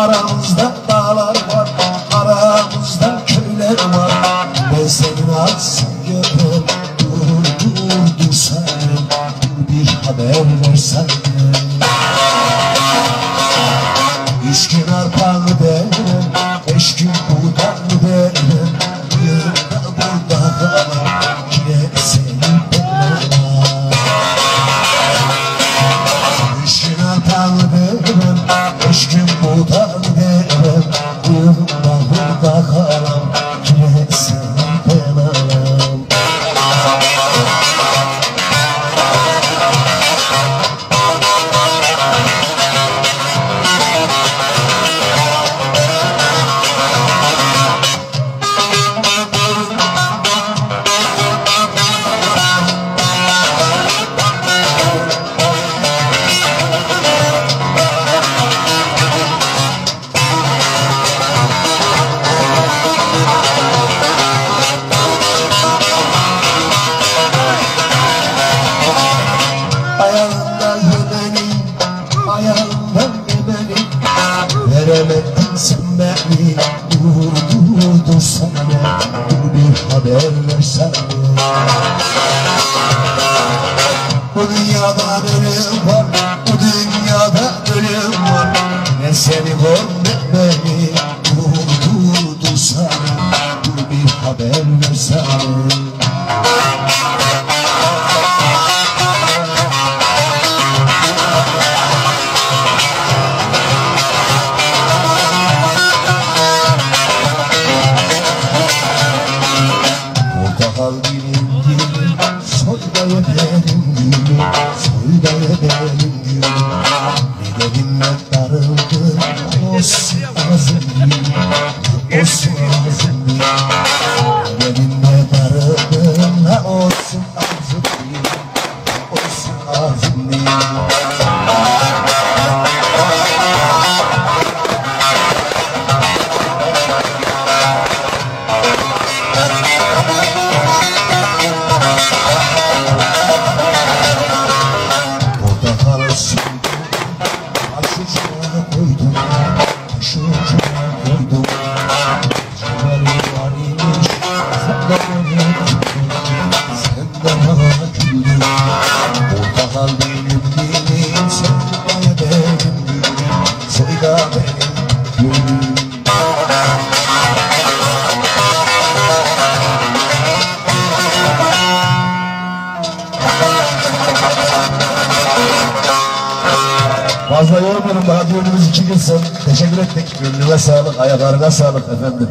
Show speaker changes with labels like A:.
A: Aramızda dağlar var Aramızda köyler var. Ben senin aksın görmem Dur dur dur sen bir haber versen Üç gün ayağından yemeni Veremedin sen beni, dur dur bir haber versene Bu dünyada ölüm var, bu dünyada ölüm seni var beni, dur dur bir haber versene Söyle benim yüzüm Bir de minnet darıldı Fazla yormuyorum daha düğünümüz iki gün sonra. Teşekkür ettik. Gönlüne sağlık, ayaklarına sağlık efendim.